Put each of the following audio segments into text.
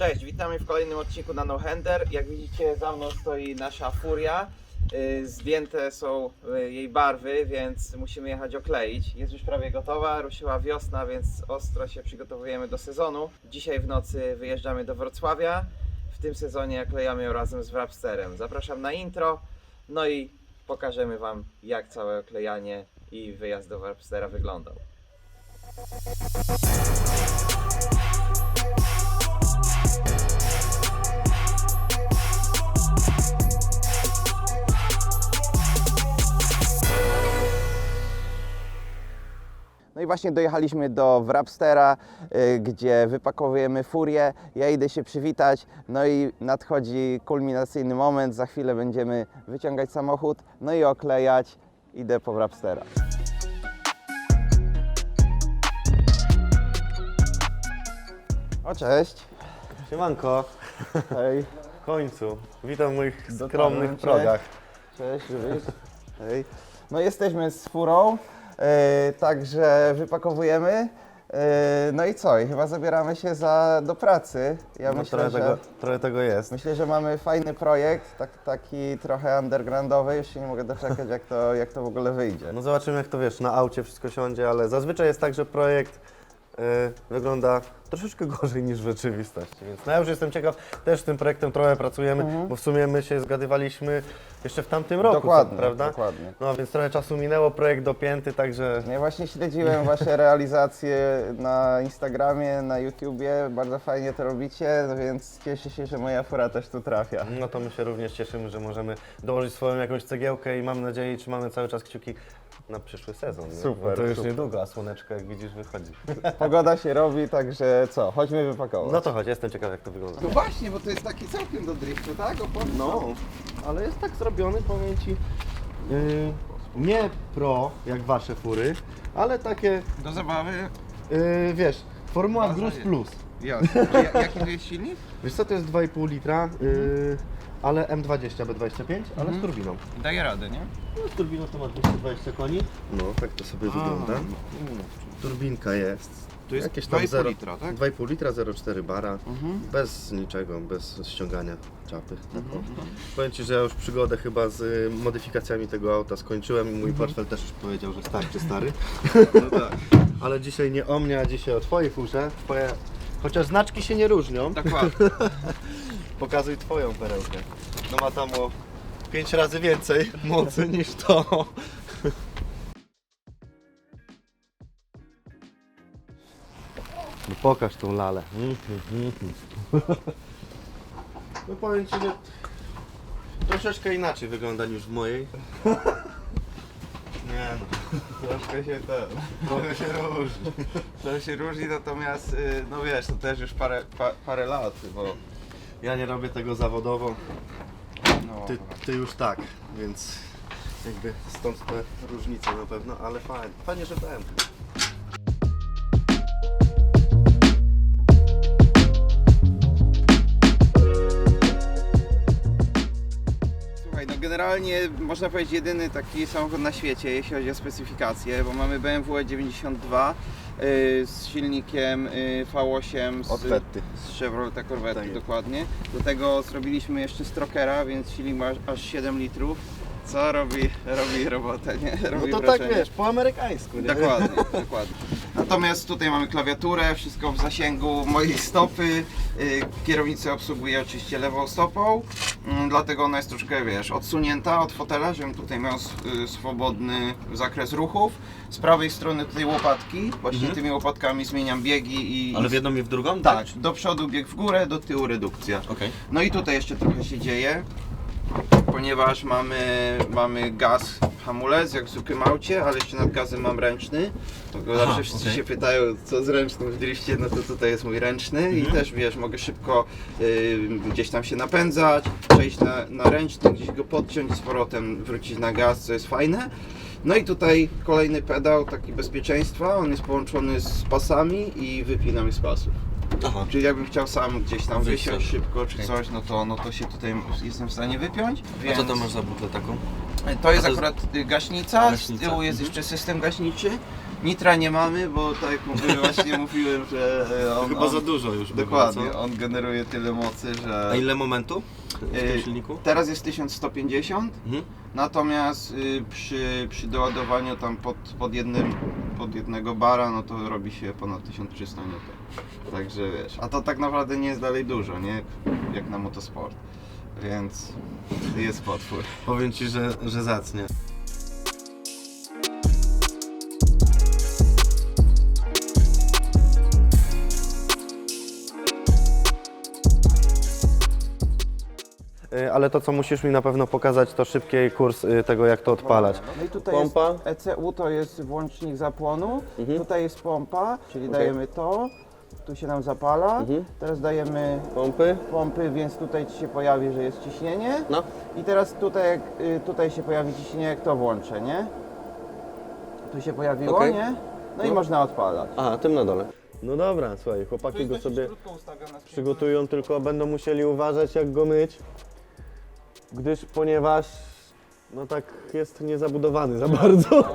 Cześć, witamy w kolejnym odcinku na No Hander. Jak widzicie, za mną stoi nasza furia. Y, Zdjęte są y, jej barwy, więc musimy jechać okleić. Jest już prawie gotowa, ruszyła wiosna, więc ostro się przygotowujemy do sezonu. Dzisiaj w nocy wyjeżdżamy do Wrocławia. W tym sezonie klejamy ją razem z Wrapsterem. Zapraszam na intro, no i pokażemy Wam, jak całe oklejanie i wyjazd do Wrapstera wyglądał. No i właśnie dojechaliśmy do Wrapstera, y, gdzie wypakowujemy furię. Ja idę się przywitać, no i nadchodzi kulminacyjny moment. Za chwilę będziemy wyciągać samochód, no i oklejać. Idę po Wrapstera. O, cześć. Siemanko, Hej. w końcu. Witam w moich skromnych cześć. progach. Cześć, Żywicz. Hej. No jesteśmy z furą, także wypakowujemy. E, no i co? I chyba zabieramy się za, do pracy. Ja No, myślę, trochę, że, tego, trochę tego jest. myślę, że mamy fajny projekt, tak, taki trochę undergroundowy. Już się nie mogę doczekać, jak to, jak to w ogóle wyjdzie. No zobaczymy jak to wiesz, na aucie wszystko siądzie, ale zazwyczaj jest tak, że projekt wygląda troszeczkę gorzej niż w rzeczywistości. Więc no ja już jestem ciekaw, też z tym projektem trochę pracujemy, bo w sumie my się zgadywaliśmy jeszcze w tamtym roku, dokładnie, prawda? dokładnie. No więc trochę czasu minęło, projekt dopięty, także Ja właśnie śledziłem Wasze realizacje na Instagramie, na YouTubie. Bardzo fajnie to robicie, no więc cieszę się, że moja fura też tu trafia. no to my się również cieszymy, że możemy dołożyć swoją jakąś cegiełkę i mam nadzieję, trzymamy cały czas kciuki na przyszły sezon. Super, to już super. niedługo, a słoneczko jak widzisz wychodzi. Pogoda się robi, także co? Chodźmy wypakować. No to chodź, jestem ciekaw jak to wygląda. No właśnie, bo to jest taki całkiem do driftu, tak? No, ale jest tak zrobiony, powiem Ci, yy, nie pro jak Wasze fury, ale takie, Do zabawy? yy, wiesz, Formuła Gruz. Plus. Jasne. Jaki to jest silnik? Wiesz co, to jest 2,5 litra, yy, ale M20 B25, ale z turbiną. Daje radę, nie? No, z turbiną to ma 220 koni. No, tak to sobie wygląda. Turbinka jest. To jest Jakieś tam 2,5 zero- litra, tak? 2,5 litra, 0,4 bara, bez niczego, bez ściągania czapy. Tak, o. Powiem Ci, że ja już przygodę chyba z y, modyfikacjami tego auta skończyłem i mój portfel też już powiedział, że starczy stary. No tak. Ale dzisiaj nie o mnie, a dzisiaj o Twojej furze. Twoje... Chociaż znaczki się nie różnią, Dokładnie. pokazuj Twoją perełkę. No ma tam o 5 razy więcej mocy niż to. No pokaż tą lalę. No powiem Ci, że troszeczkę inaczej wygląda niż w mojej. Nie no, Troszkę się to, trochę się różni. Trochę się różni, natomiast y, no wiesz, to też już parę, pa, parę lat, bo ja nie robię tego zawodowo, no, ty, ty już tak, więc jakby stąd te różnice na pewno, ale fajnie, fajnie, że BM. Słuchaj, no generalnie można powiedzieć jedyny taki samochód na świecie, jeśli chodzi o specyfikację, bo mamy BMW E92 y, z silnikiem y, V8 z, z Chevroleta Corvette Tak dokładnie. Do tego zrobiliśmy jeszcze Strokera, więc silnik ma aż 7 litrów. Co robi, robi robotę, nie? No Robi to tak wrażenie. wiesz, po amerykańsku, nie? Dokładnie, dokładnie. Natomiast tutaj mamy klawiaturę, wszystko w zasięgu mojej stopy. Yy, Kierownicę obsługuję oczywiście lewą stopą, mm, dlatego ona jest troszkę, wiesz, odsunięta od fotela, żebym tutaj miał s- y, swobodny zakres ruchów. Z prawej strony tutaj łopatki, właśnie Mhm. tymi łopatkami zmieniam biegi i... Ale w jedną i w drugą? Tak, do przodu bieg w górę, do tyłu redukcja. Okej. No i tutaj jeszcze trochę się dzieje, ponieważ mamy, mamy gaz hamulec, jak w zwykłym aucie, ale jeszcze nad gazem mam ręczny. To zawsze wszyscy okej. się pytają, co z ręcznym w drifcie, no to tutaj jest mój ręczny i też wiesz, mogę szybko y, gdzieś tam się napędzać, przejść na, na ręczny, gdzieś go podciąć z powrotem, wrócić na gaz, co jest fajne. No i tutaj kolejny pedał taki bezpieczeństwa, on jest połączony z pasami i wypinam je z pasów. Aha. Czyli jakbym chciał sam gdzieś tam Wyjść wysiąść sobie. szybko czy coś, no to, no to się tutaj jestem w stanie wypiąć. A Więc co tam masz za butlę taką? To jest to jest- akurat y, gaśnica, z Gaśnica, tyłu jest mhm. jeszcze system gaśniczy. Nitra nie mamy, bo tak jak mówiłem, właśnie mówiłem, że e, on, Chyba on, za dużo już by Dokładnie, było, co? on generuje tyle mocy, że... A ile momentu w tym silniku? Teraz jest 1150, Mhm. natomiast y, przy, przy doładowaniu tam pod, pod, jednym, pod jednego bara, no to robi się ponad 1300 N. Także wiesz, a to tak naprawdę nie jest dalej dużo, nie? Jak na motosport. Więc jest potwór. Powiem Ci, że, że zacnie. Ale to, co musisz mi na pewno pokazać, to szybki kurs y, tego, jak to odpalać. No i tutaj Pompa. jest ECU, to jest włącznik zapłonu, Mhm. tutaj jest pompa, czyli Okej. dajemy to, tu się nam zapala, Mhm. teraz dajemy Pompy? pompy, więc tutaj Ci się pojawi, że jest ciśnienie. No. I teraz tutaj, y, tutaj się pojawi ciśnienie, jak to włączę, nie? Tu się pojawiło, Okej. nie? No, i No. można odpalać. Aha, tym na dole. No dobra, słuchaj, chłopaki go sobie przygotują, tylko będą musieli uważać jak go myć, gdyż ponieważ no tak jest niezabudowany za bardzo.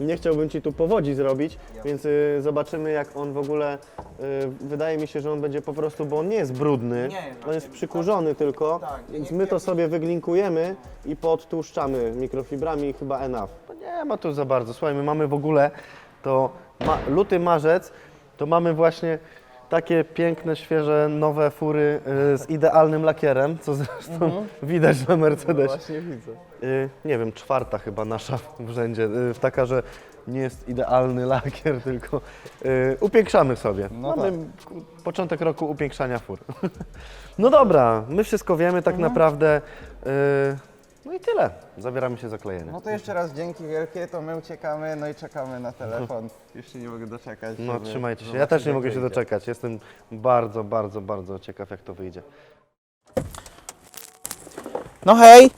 Nie chciałbym Ci tu powodzi zrobić, więc y, zobaczymy jak on w ogóle, y, wydaje mi się, że on będzie po prostu, bo on nie jest brudny, Nie, on jest przykurzony tylko, Tak, więc nie- my to nie- sobie wyglinkujemy i podtłuszczamy mikrofibrami i chyba enough. No nie ma tu za bardzo, słuchaj, my mamy w ogóle to ma, luty, marzec, to mamy właśnie takie piękne, świeże, nowe fury y, z idealnym lakierem, co zresztą widać na Mercedesie. Właśnie widzę. Y, nie wiem, czwarta chyba nasza w rzędzie, y, taka, że nie jest idealny lakier, tylko y, upiększamy sobie. No Mamy ku- początek roku upiększania fur. no dobra, my wszystko wiemy tak naprawdę. y, no i tyle. Zabieramy się za klejenie. No to jeszcze raz dzięki wielkie, to my uciekamy, no i czekamy na telefon. Się nie mogę doczekać. No żeby trzymajcie się. Ja zobaczyć, też nie jak mogę się doczekać. Jestem bardzo, bardzo, bardzo ciekaw jak to wyjdzie. No hej,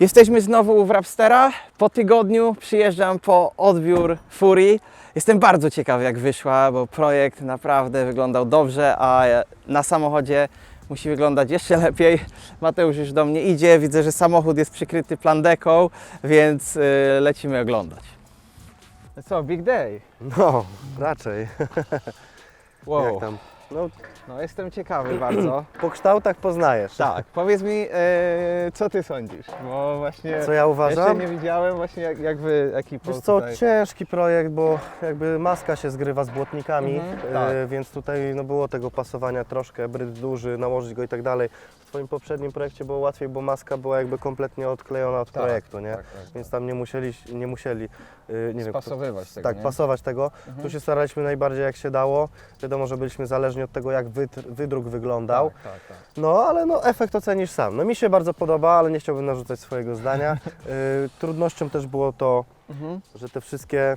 jesteśmy znowu w Rapstera. Po tygodniu przyjeżdżam po odbiór Furii. Jestem bardzo ciekaw jak wyszła, bo projekt naprawdę wyglądał dobrze, a na samochodzie musi wyglądać jeszcze lepiej. Mateusz już do mnie idzie, widzę, że samochód jest przykryty plandeką, więc y, lecimy oglądać. Co, big day? No, raczej. Wow. Jak tam? No, No jestem ciekawy bardzo. po kształtach poznajesz. Tak, powiedz mi, e, co ty sądzisz? Bo właśnie Co ja uważam? jeszcze nie widziałem właśnie jak, jak wy ekipą Wiesz co, tutaj... ciężki projekt, bo jakby maska się zgrywa z błotnikami, Mhm, e, tak. więc tutaj no, było tego pasowania troszkę, bryd duży, nałożyć go i tak dalej. W Twoim poprzednim projekcie było łatwiej, bo maska była jakby kompletnie odklejona od Tak, projektu, nie? tak, tak. Więc tam nie musieli, nie musieli, y, nie wiem, kto- Spasowywać tego, tak, nie? pasować tego. Mhm. Tu się staraliśmy najbardziej jak się dało. Wiadomo, że byliśmy zależni od tego, jak wytr- wydruk wyglądał. Tak, tak, tak. No, ale no, efekt ocenisz sam. No mi się bardzo podoba, ale nie chciałbym narzucać swojego zdania. Y, trudnością też było to, Mhm. że te wszystkie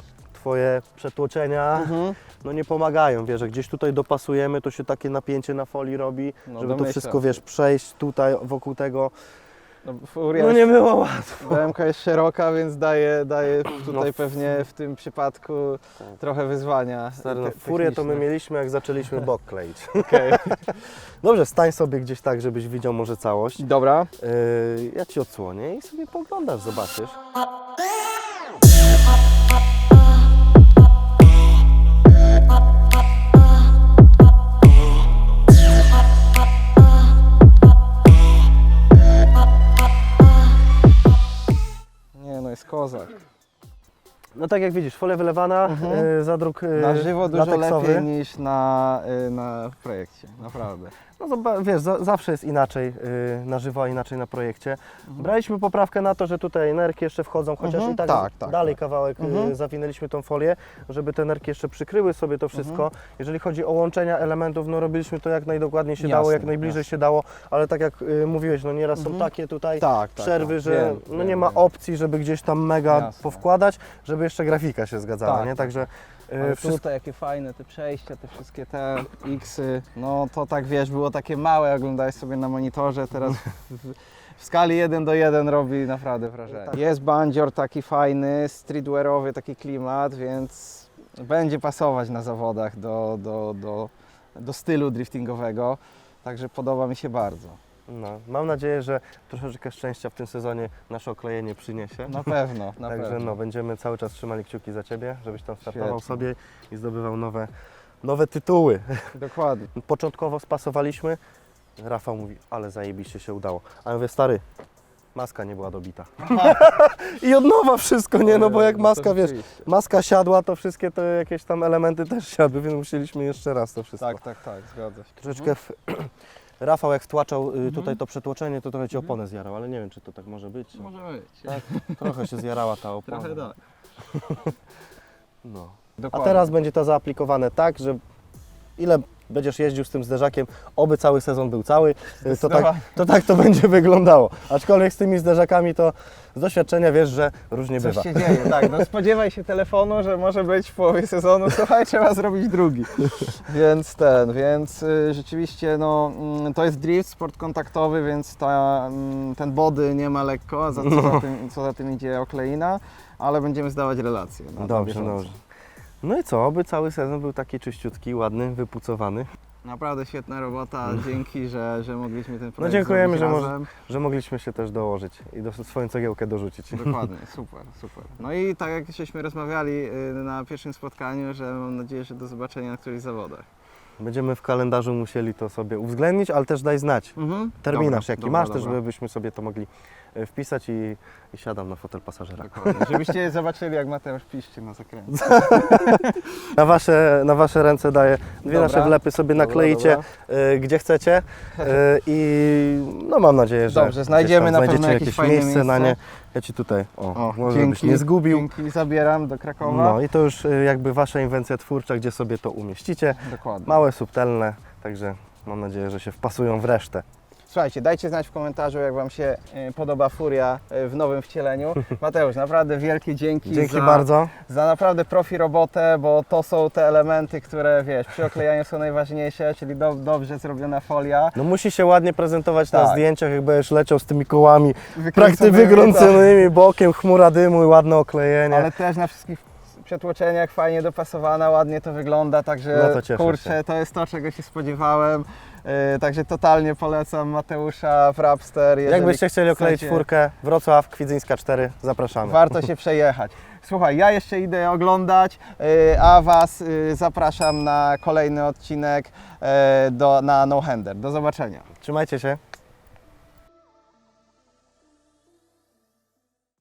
Twoje przetłoczenia Mhm. no nie pomagają, wiesz, że gdzieś tutaj dopasujemy, to się takie napięcie na folii robi, No, żeby to wszystko, wiesz, przejść tutaj wokół tego. No, Furia No jest- nie było łatwo. BMK jest szeroka, więc daje, daje tutaj No, pewnie w tym przypadku trochę wyzwania. Stary, no, furię to my mieliśmy, jak zaczęliśmy bok kleić. Okej. Dobrze, stań sobie gdzieś tak, żebyś widział może całość. Dobra. Yy, ja Ci odsłonię i sobie poglądasz, zobaczysz. Kozak. No tak jak widzisz, folia wylewana, Mhm. yy, zadruk yy, Na żywo dużo lateksowy. lepiej niż na, y, na projekcie, naprawdę. No zoba- wiesz, za, zawsze jest inaczej yy, na żywo, a inaczej na projekcie. Braliśmy poprawkę na to, że tutaj nerki jeszcze wchodzą, chociaż Mhm, i tak, tak, tak, dalej tak. kawałek Mhm. yy, zawinęliśmy tą folię, żeby te nerki jeszcze przykryły sobie to wszystko. Mhm. Jeżeli chodzi o łączenia elementów, no robiliśmy to jak najdokładniej się dało, Jasne, jak najbliżej jasne. się dało, ale tak jak yy, mówiłeś, no nieraz są Mhm. takie tutaj Tak, tak. przerwy, tak. że Wiem, no wiem, nie ma wiem. opcji, żeby gdzieś tam mega Jasne. powkładać, żeby jeszcze grafika się zgadzała, Tak, nie? tak, Także Ale wszystko tutaj jakie fajne te przejścia, te wszystkie te X-y, no to tak wiesz, było takie małe, oglądałeś sobie na monitorze, teraz w, w skali 1 do 1 robi naprawdę wrażenie. Tak. Jest bandzior taki fajny, streetwearowy taki klimat, więc będzie pasować na zawodach do, do, do, do stylu driftingowego, także podoba mi się bardzo. No, mam nadzieję, że troszeczkę szczęścia w tym sezonie nasze oklejenie przyniesie. Na pewno, na Także pewno. no, będziemy cały czas trzymali kciuki za Ciebie, żebyś tam startował Świetnie. sobie i zdobywał nowe, nowe tytuły. Dokładnie. Początkowo spasowaliśmy, Rafał mówi, ale zajebiście się udało. A ja mówię, stary, maska nie była dobita. I od nowa wszystko, nie? No bo jak maska, wiesz, maska siadła, to wszystkie te jakieś tam elementy też siadły, więc musieliśmy jeszcze raz to wszystko. Tak, tak, tak, zgadza się. Troszeczkę w... Rafał jak wtłaczał y, Mhm. tutaj to przetłoczenie, to trochę Ci oponę zjarał, ale nie wiem, czy to tak może być. Może być. Tak, trochę się zjarała ta opona. Trochę tak. No. A Dokładnie. teraz będzie to zaaplikowane tak, że ile będziesz jeździł z tym zderzakiem, oby cały sezon był cały, y, to tak, to tak to będzie wyglądało. Aczkolwiek z tymi zderzakami to z doświadczenia wiesz, że różnie Coś bywa. się dzieje, tak. No spodziewaj się telefonu, że może być w połowie sezonu, słuchaj, trzeba zrobić drugi. Więc ten, więc y, rzeczywiście no, mm, to jest drift, sport kontaktowy, więc ta, mm, ten body nie ma lekko, za, co, No. za tym, co za tym idzie okleina, ale będziemy zdawać relacje. na- na Dobrze, bieżąco. dobrze. No i co, oby cały sezon był taki czyściutki, ładny, wypucowany, Naprawdę świetna robota, dzięki, że, że mogliśmy ten projekt No dziękujemy, zrobić że razem. że mogliśmy się też dołożyć i do, swoją cegiełkę dorzucić. Dokładnie, super, super. No i tak jak żeśmy rozmawiali y, na pierwszym spotkaniu, że mam nadzieję, że do zobaczenia na którychś zawodach. Będziemy w kalendarzu musieli to sobie uwzględnić, ale też daj znać. Mhm. Terminarz Dobra, jaki dobra, masz, też dobra. żebyśmy sobie to mogli wpisać i, i siadam na fotel pasażera. Dokładnie. Żebyście zobaczyli, jak Mateusz piszczy na zakręcie. Na wasze, na wasze ręce daję dwie Dobra. nasze wlepy sobie Dobra, nakleicie e, gdzie chcecie e, i no mam nadzieję, że Dobrze, gdzieś znajdziemy na pewno znajdziecie jakieś fajne miejsce na nie. miejsce. Ja ci tutaj, o, O, może żebyś nie zgubił. Dzięki, zabieram do Krakowa. No i to już e, jakby wasza inwencja twórcza, gdzie sobie to umieścicie. Dokładnie. Małe, subtelne, także mam nadzieję, że się wpasują w resztę. Słuchajcie, dajcie znać w komentarzu, jak Wam się y, podoba Furia y, w nowym wcieleniu. Mateusz, naprawdę wielkie dzięki, Dzięki za, bardzo. za naprawdę profi robotę, bo to są te elementy, które wiesz, przy oklejaniu są najważniejsze, czyli do, dobrze zrobiona folia. No musi się ładnie prezentować na Tak. zdjęciach, jak będziesz leciał z tymi kołami praktycznie Wykręconymi, wygrąconymi bokiem, chmura dymu i ładne oklejenie. Ale też na wszystkich przetłoczeniach fajnie dopasowana, ładnie to wygląda, także No to cieszę kurczę, się. to jest to, czego się spodziewałem. Yy, także totalnie polecam Mateusza w Rapster. jeżeli Jakbyście chcieli okleić chcecie, czwórkę, Wrocław, Kwidzyńska 4, zapraszamy. Warto się przejechać. Słuchaj, ja jeszcze idę oglądać, yy, a Was yy, zapraszam na kolejny odcinek yy, do, na No Hander. Do zobaczenia. Trzymajcie się.